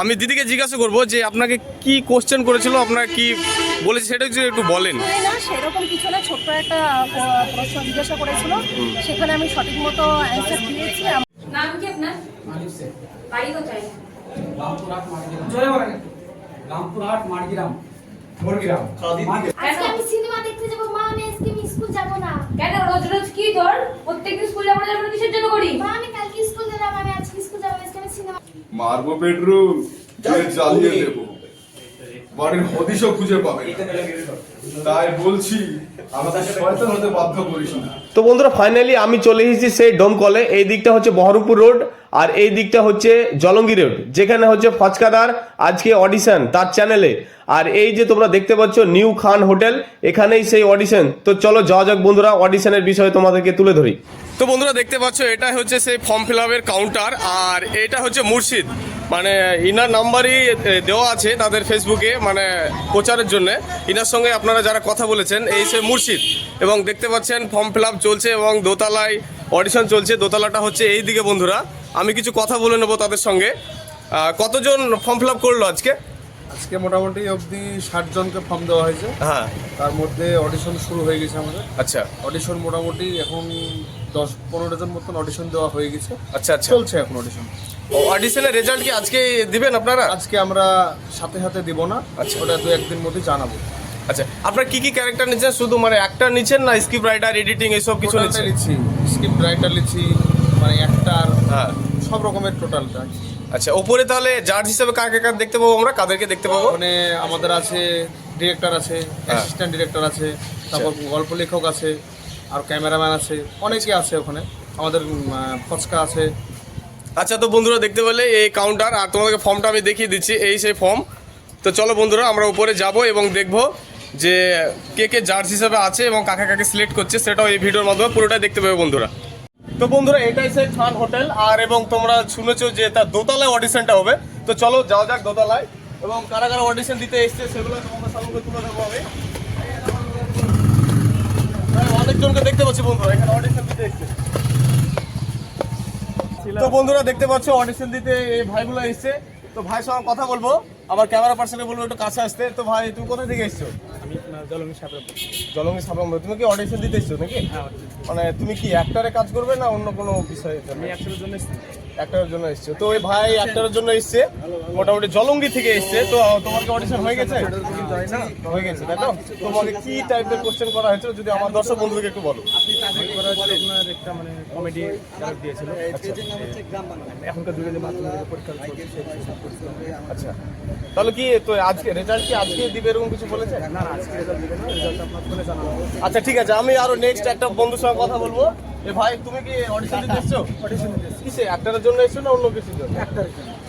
আমি দিদিকে জিজ্ঞাসা করব যে আপনাকে কি কোশ্চেন করেছিল আপনার কি বলেছে সেটা যদি একটু বলেন। না সেরকম কিছু না ছোট্ট একটা প্রশ্ন জিজ্ঞাসা করেছিল। সেখানে আমি সঠিক মতো অ্যান্সার দিয়েছি। নাম কি আপনার? বাড়ি কোথায়? রামপুরহাট মারগিরাম জয় বলেন রামপুরহাট মারগিরাম মুরগিরাম আজকে আমি সিনেমা দেখতে যাব। মা আমি আজকে স্কুল যাব না। কেন? রোজ রোজ কি তোর? প্রত্যেকদিন স্কুল যাব না? কিসের জন্য করি মা আমি কালকে স্কুল যেতাম আমি আজকে স্কুল যাব আজকে আমি সিনেমা মারবো বেডরুম জ্বালিয়ে দেবো। বাড়ির হদিশও খুঁজে পাবে তাই বলছি আমাদের শয়তান হতে বাধ্য করিস না। তো বন্ধুরা ফাইনালি আমি চলে এসেছি সেই ডোমকলে এই দিকটা হচ্ছে বহরমপুর রোড আর এই দিকটা হচ্ছে জলঙ্গি রোড যেখানে হচ্ছে ফচকাদার আজকে অডিশন তার চ্যানেলে আর এই যে তোমরা দেখতে পাচ্ছ নিউ খান হোটেল এখানেই সেই অডিশন তো চলো যাওয়া যাক বন্ধুরা অডিশনের বিষয়ে তোমাদেরকে তুলে ধরি। তো বন্ধুরা দেখতে পাচ্ছ এটা হচ্ছে সেই ফর্ম ফিল আপের কাউন্টার আর এটা হচ্ছে মুর্শিদ। মানে ইনার নাম্বারই দেওয়া আছে তাদের ফেসবুকে মানে প্রচারের জন্য। ইনার সঙ্গে আপনারা যারা কথা বলেছেন এই সে মুর্শিদ। এবং দেখতে পাচ্ছেন ফর্ম ফিল আপ চলছে এবং দোতলায় অডিশন চলছে। দোতলাটা হচ্ছে এই দিকে বন্ধুরা। আমি কিছু কথা বলে নেব তাদের সঙ্গে। কতজন ফর্ম ফিল আপ করল আজকে? আজকে মোটামুটি অবধি ষাট জনকে ফর্ম দেওয়া হয়েছে। হ্যাঁ। তার মধ্যে অডিশন শুরু হয়ে গেছে আমাদের। আচ্ছা। অডিশন মোটামুটি এখন দশ পনেরো জন মতন অডিশন দেওয়া হয়ে গেছে। আচ্ছা আচ্ছা। চলছে এখন অডিশন অডিশনের রেজাল্ট কি আজকে দিবেন আপনারা? আজকে আমরা সাথে সাথে দিব না। আচ্ছা। ওটা দু একদিন মধ্যে জানাব। আচ্ছা আপনার কি কি ক্যারেক্টার নিচ্ছেন? শুধু মানে অ্যাক্টার নিচ্ছেন না স্ক্রিপ্ট রাইটার এডিটিং এইসব কিছু টোটালটা নিচ্ছেন? লিখছি স্ক্রিপ্ট রাইটার লিখছি মানে অ্যাক্টার হ্যাঁ। সব রকমের টোটালটা আচ্ছা ওপরে তাহলে জাজ হিসেবে কাকে কাকে দেখতে পাবো আমরা? কাদেরকে দেখতে পাবো? ওখানে আমাদের আছে ডিরেক্টর আছে অ্যাসিস্ট্যান্ট ডিরেক্টর আছে তারপর গল্প লেখক আছে। আর ক্যামেরাম্যান আছে, অনেকে আছে ওখানে। আমাদের ফচকা আছে। আচ্ছা তো বন্ধুরা দেখতে পেলে এই কাউন্টার আর তোমাদেরকে ফর্মটা আমি দেখিয়ে দিচ্ছি, এই সেই ফর্ম তো চলো বন্ধুরা, আমরা উপরে যাব এবং দেখব যে কে কে জাজ হিসাবে আছে এবং কাকে কাকে সিলেক্ট করছে, সেটাও এই ভিডিওর মাধ্যমে পুরোটাই দেখতে পাবে বন্ধুরা। তো বন্ধুরা, এটাই সেই খান হোটেল আর এবং তোমরা শুনেছো যে তার দোতলায় অডিশনটা হবে। তো চলো যাওয়া যাক দোতলায়। এবং কারা কারা অডিশন দিতে এসছে, সেগুলো তোমাদের সামনে তুলে ধরবো আমি। হ্যাঁ, দেখতে পাচ্ছি বন্ধুরা এখানে অডিশন দিতে তো বন্ধুরা দেখতে পাচ্ছ অডিশন দিতে এই ভাইগুলো এসছে। তো ভাই সঙ্গে কথা বলব আমার ক্যামেরা পার্সনে বলব একটু কাছে আসতে। তো ভাই তুমি কোথায় থেকে এসছো? আমি জলমি সাপড়া জলঙ্গি সাবলাম তুমি কি অডিশন দিতে এসছো নাকি? মানে তুমি কি অ্যাক্টারে কাজ করবে না অন্য কোনো বিষয়ে? আমি জন্য অ্যাক্টারের জন্য এসছো। তো ওই ভাই অ্যাক্টারের জন্য এসছে। মোটামুটি জলঙ্গি থেকে এসছে। তো তোমার কি অডিশন হয়ে গেছে? হয়ে গেছে। তাই তো? তোমাকে কি টাইপের কোশ্চেন করা হয়েছিল? যদি আমার দর্শক বন্ধুকে একটু বলো। করা হচ্ছে আপনার একটা মানে কমেডি ক্যারেক্টার দিয়েছিল। এখনকার যুগে যে বাচ্চাদের পরীক্ষা চলছে সেই হিসাব করছিলাম। আচ্ছা। তাহলে কি তো আজকে রেজাল্ট কি আজকে দিবে এরকম কিছু বলেছে? না না আজকে রেজাল্ট দিবে না। রেজাল্ট আপনার ফোনে জানাব। আচ্ছা ঠিক আছে। আমি আরও নেক্সট একটা বন্ধুর সঙ্গে কথা বলব। এ ভাই তুমি কি অডিশন দিতে এসছো? অডিশন দিতে কিসে? অ্যাক্টারের জন্য এসছো না অন্য কিছুর জন্য? একটার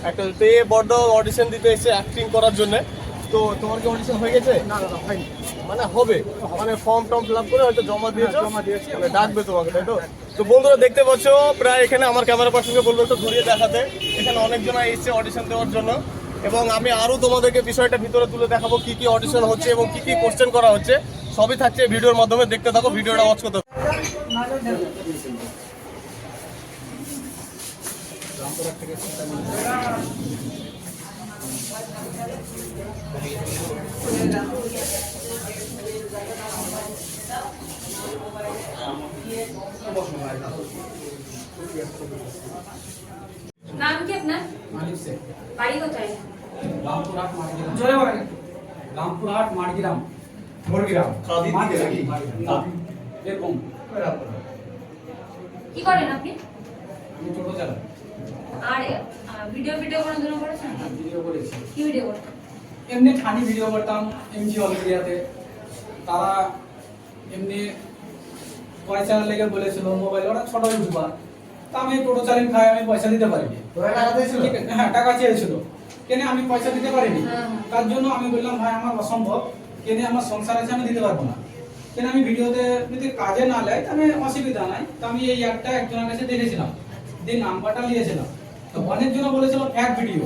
একটা তো এ বড্ড অডিশন দিতে এসে অ্যাক্টিং করার জন্য। তো তোমার কি অডিশন হয়ে গেছে? না না হয়নি। মানে হবে। মানে ফর্ম টর্ম ফিল আপ করে হয়তো জমা দিয়েছ? জমা দিয়েছি। মানে ডাকবে তোমাকে তাই তো? তো বন্ধুরা দেখতে পাচ্ছ প্রায় এখানে আমার ক্যামেরা পার্সনকে বলব একটু ঘুরিয়ে দেখাতে। এখানে অনেকজন এসছে অডিশন দেওয়ার জন্য। এবং আমি আরও তোমাদেরকে বিষয়টা ভিতরে তুলে দেখাবো কি কি অডিশন হচ্ছে এবং কি কি কোশ্চেন করা হচ্ছে। সবই থাকছে ভিডিওর মাধ্যমে। দেখতে থাকো ভিডিওটা ওয়াচ করতে থাকো। নাম কি আপনার? মালিক শেখ। বাড়ি কোথায়? রামপুরহাট মারগিরাম জয় বলেন রামপুরহাট মারগিরাম মুরগিরাম মারগিরাম এরকম। কি করেন আপনি? আমি ছোট চালা আর ভিডিও ভিডিও করার জন্য করেছেন ভিডিও করেছি। কি ভিডিও এমনি ফানি ভিডিও করতাম এমজি তারা এমনি পয়সা লেগে বলেছিল মোবাইল ওরা ছোট ইউটিউবার তা আমি টোটো চালিয়ে খাই আমি পয়সা দিতে পারিনি। হ্যাঁ টাকা চেয়েছিল। কেন আমি পয়সা দিতে পারিনি? হ্যাঁ। তার জন্য আমি বললাম ভাই আমার অসম্ভব। কেন আমার সংসার আছে আমি দিতে পারব না। কেন আমি ভিডিওতে যদি কাজে না লাই তাহলে অসুবিধা নাই। তো আমি এই একটা একজনের কাছে দেখেছিলাম। দিয়ে নাম্বারটা নিয়েছিলাম তো অনেকজন বলেছিল ফ্যাক ভিডিও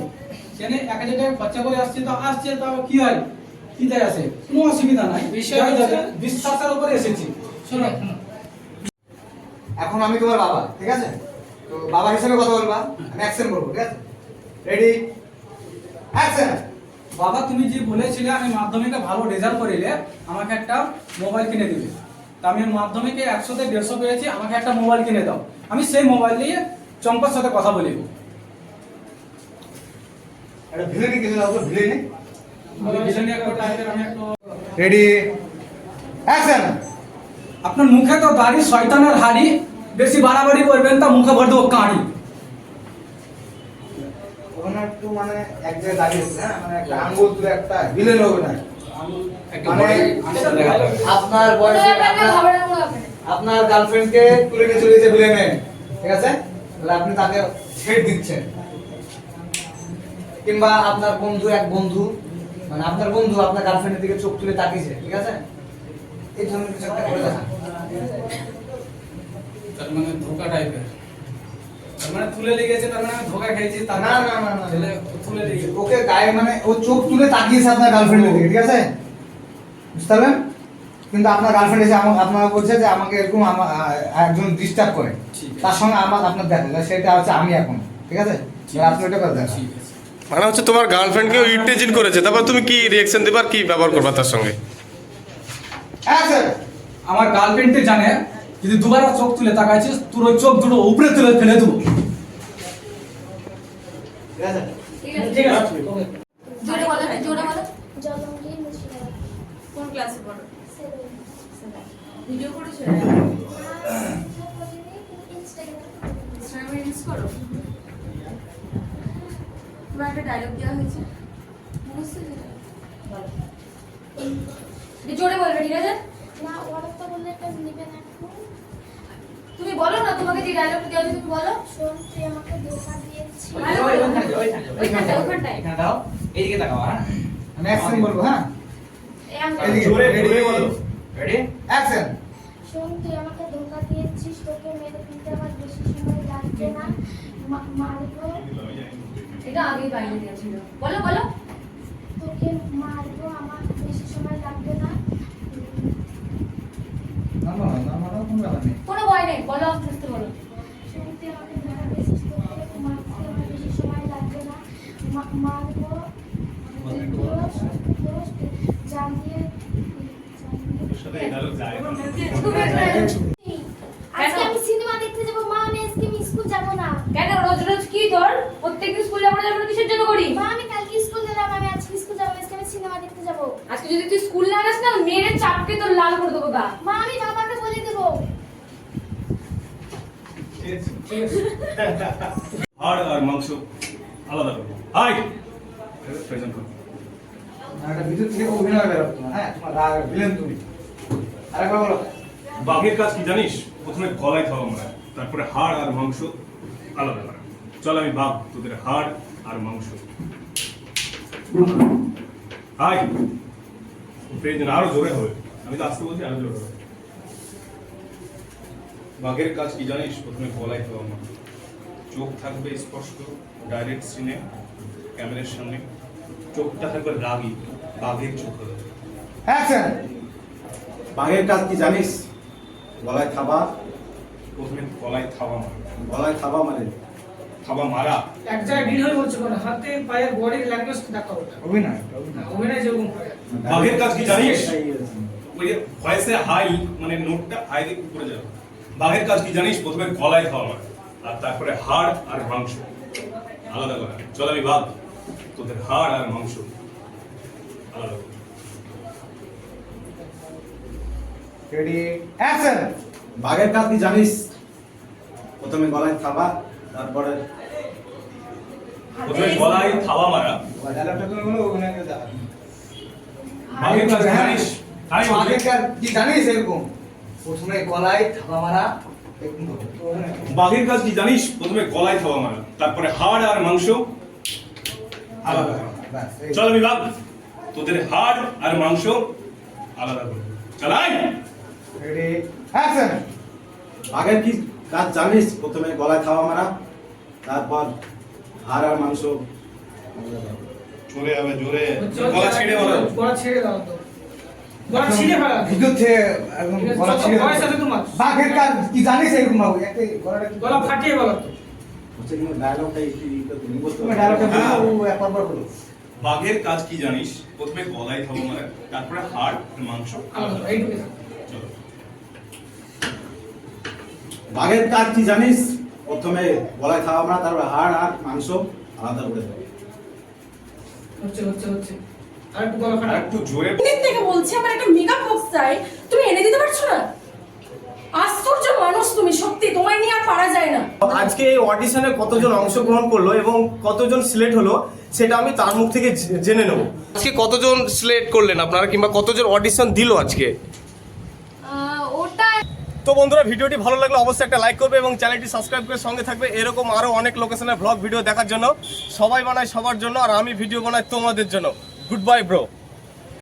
কেন এক হাজার টাকা খরচা করে আসছে তো আসছে তাও কি হয়? কি যায় আসে? কোনো অসুবিধা নাই। বিশ্বাসের উপরে এসেছি। শোনো। এখন আমি তোমার বাবা ঠিক আছে? তো বাবা হিসেবে কথা বলবা আমি অ্যাকশন করব ঠিক আছে? রেডি অ্যাকশন বাবা তুমি যে বলেছিলে আমি মাধ্যমিকে ভালো রেজাল্ট করিলে আমাকে একটা মোবাইল কিনে দিবে। তা আমি মাধ্যমিকে একশোতে দেড়শো পেয়েছি আমাকে একটা মোবাইল কিনে দাও। আমি সেই মোবাইল নিয়ে চম্পার সাথে কথা রেডি অ্যাকশন আপনার মুখে তো দাড়ি শয়তানের হাড়ি বেশি বাড়াবাড়ি করবেন তা মুখে ভর দেবো কাঁড়ি। একটু মানে এক জায়গায় দাঁড়িয়েছে হ্যাঁ? মানে একটা আঙ্গুল তুলে একটা ভিলেন হবে না। মানে আপনার বয়সে আপনার- গার্লফ্রেন্ডকে তুলে নিয়ে চলে গেছে ভিলেনে ঠিক আছে? তাহলে আপনি তাকে ছেড় দিচ্ছেন। কিংবা আপনার বন্ধু এক বন্ধু মানে আপনার বন্ধু আপনার গার্লফ্রেন্ডের দিকে চোখ তুলে তাকিয়েছে ঠিক আছে? এই ধরনের কিছু একটা করে দেখা তার মানে ধোকা টাইপের তার মানে তুলে লেগেছে তার মানে ধোকা খেয়েছি তার না, না, না, না। তুলে লেগেছে। ওকে গায়ে মানে ও চোখ তুলে তাকিয়েছে আপনার গার্লফ্রেন্ডের দিকে ঠিক আছে? বুঝতে পারলেন? কিন্তু আপনার গার্লফ্রেন্ড এসে আমাকে আপনাকে বলছে যে আমাকে এরকম একজন ডিস্টার্ব করে। ঠিক তার সঙ্গে আমার আপনার দেখা। যায় সেটা হচ্ছে আমি এখন। ঠিক আছে? আপনি ওটা করে দেখা ঠিক আছে। মানে হচ্ছে তোমার গার্লফ্রেন্ডকেও ইরিটেজিং করেছে। তারপর তুমি কি রিয়াকশন দেবার কি ব্যবহার করবা তার সঙ্গে? অ্যাকশন আমার গার্লফ্রেন্ডে জানে যদি দুবার চোখ তুলে তাকাইছিস তোর ওই চোখ দুটো উপরে তুলে ফেলে দেবো। ঠিক আছে? ঠিক আছে। ওকে। জোরে বলো জোরে বলো। কোন ক্লাসে পড়ো? ভিডিও করেছ? ইনস্টাগ্রামে রিলস করো। তোমার একটা ডায়লগ দেওয়া হয়েছে। বুঝতে জোরে বলবে ঠিক আছে না ওরা তো বললে এটা নিবে না তুমি বলো না তোমাকে যে ডায়লগটা দেওয়া হয়েছে তুমি বলো। শোন তুই আমাকে ধোকা দিয়েছিস। এখানে দাও। এইদিকে তাকাও হ্যাঁ। আমি অ্যাকশন বলব হ্যাঁ। রেডি অ্যাকশন শোন তুই আমাকে ধোকা দিয়েছিস তোকে মেরে দিতে আমার বেশি সময় লাগছে না। মা- মারবো? এটা আগেই বাইরে গেছিল বলো বলো। তোকে মারবো আমার বেশি সময় লাগবে না। কোনো ভয় নেই বলো আস্তে আস্তে বলো শোন তুই আমাকে ধোকা দিয়েছিস তোকে মারতে আমার বেশি সময় লাগবে না মা- মারবো দোষ দোষ জানিয়ে তুমি একটা- আজকে আমি সিনেমা দেখতে যাব মা আমি আজকে আমি স্কুল যাব না কেন রোজ রোজ কি তোর প্রত্যেকদিন স্কুল যাব না যাব না কিসের জন্য করি মা আমি কালকে স্কুল যেতাম আমি আজকে স্কুল যাব না, আজকে আমি সিনেমা দেখতে যাব আজকে যদি তুই স্কুল না যাস না মেরে চাপকে তোর লাল করে দেবো গা। মা আমি বাবাকে বলে দেবো। হাড় আর মাংস আলাদা করব। হাই! প্রেজেন্ট করব হ্যাঁ? তোমার রাগ ভিলেন তুমি। আরেকবার বলো। বাঘের কাজ কি জানিস? প্রথমে গলায় খাওয়া মারা তারপরে হাড় আর মাংস আলাদা করা। চল আমি বাঘ তোদের হাড় আর মাংস। হাই! আরও জোরে হবে। আমি তো আসতে বলছি আরও জোরে হবে। বাঘের কাজ কি জানিস? প্রথমে গলায় খাওয়া মারা চোখ থাকবে স্পষ্ট ডাইরেক্ট সিনে ক্যামেরার সামনে। চোখটা থাকবে রাগি বাঘের চোখ হবে। অ্যাকশন বাঘের কাজ কি জানিস? গলায় থাবা। প্রথমে গলায় থাবা মারা গলায় থাবা মানে? থাবা মারা। এক জায়গায় ভিড় হয়ে বলছে হাতে পায়ের বডির ল্যাঙ্গুয়েজ দেখা ওটা অভিনয় অভিনয়। অভিনয় যেরকম করে বাঘের কাজ কি জানিস? ওই যে ভয়েসে হাই মানে নোটটা হাই দিকে উপরে যাবে। বাঘের কাজ কি জানিস? প্রথমে গলায় খাওয়া মারা আর তারপরে হাড় আর মাংস। আলাদা করা। চল আমি বাঘ। তোদের হাড় আর মাংস। আলাদা করা। রেডি অ্যাকশন বাঘের কাজ কি জানিস? প্রথমে গলায় থাবা তারপরে প্রথমে গলায় থাবা মারা। ডায়লগটা তুমি বলো অভিনয় করে দেখা বাঘের কাজ কি জানিস। আগেকার কি জানিস এরকম? প্রথমে গলায় থাবা মারা করো। করো। বাঘের কাজ কি জানিস? প্রথমে গলায় থাবা মারা তারপরে হাড় আর মাংস আলাদা। চল বাঘ তোদের হাড় আর মাংস আলাদা করব চালাই রেডি অ্যাকশন বাঘের কি কাজ জানিস? প্রথমে গলায় থাবা মারা তারপর হাড় আর মাংস জোরে হবে জোরে। গলা ছেড়ে বলো। গলা ছেড়ে দাও তো। গলা ছিঁড়ে ফেলা। থেকে একদম গলা ছিঁড়ে বয়স আছে তোমার। বাঘের কাজ কি জানিস এরকম একটা গলাটা গলা ফাটিয়ে বলো তো। হচ্ছে কিন্তু ডায়লগটা একটু তুমি তুমি ডায়লগটা হ্যাঁ। বলো ও একবার বলো। বাঘের কাজ কি জানিস? প্রথমে গলায় খাব মারা তারপরে হাড় মাংস। চলো। বাঘের কাজ কি জানিস? প্রথমে গলায় খাওয়া আমরা তারপর হাড় আর মাংস আলাদা করে দেবো। হচ্ছে হচ্ছে হচ্ছে। আর একটু গলা খারাপ একটু জোরে দিন থেকে বলছি আমার একটা মেকআপ বক্স চাই। তুমি এনে দিতে পারছ না? আশ্চর্য মানুষ তুমি সত্যি। তোমায় নিয়ে আর পারা যায় না। আজকে এই অডিশনে কতজন অংশগ্রহণ করল এবং কতজন সিলেক্ট হলো সেটা আমি তার মুখ থেকে জেনে নেব। আজকে কতজন সিলেক্ট করলেন আপনারা কিংবা কতজন অডিশন দিল আজকে? তো বন্ধুরা, ভিডিওটি ভালো লাগলে অবশ্যই একটা লাইক করবে এবং চ্যানেলটি সাবস্ক্রাইব করে সঙ্গে থাকবে। এরকম আরও অনেক লোকেশনের ভ্লগ ভিডিও দেখার জন্য। সবাই বানায় সবার জন্য, আর আমি ভিডিও বানাই তোমাদের জন্য। Good bye bro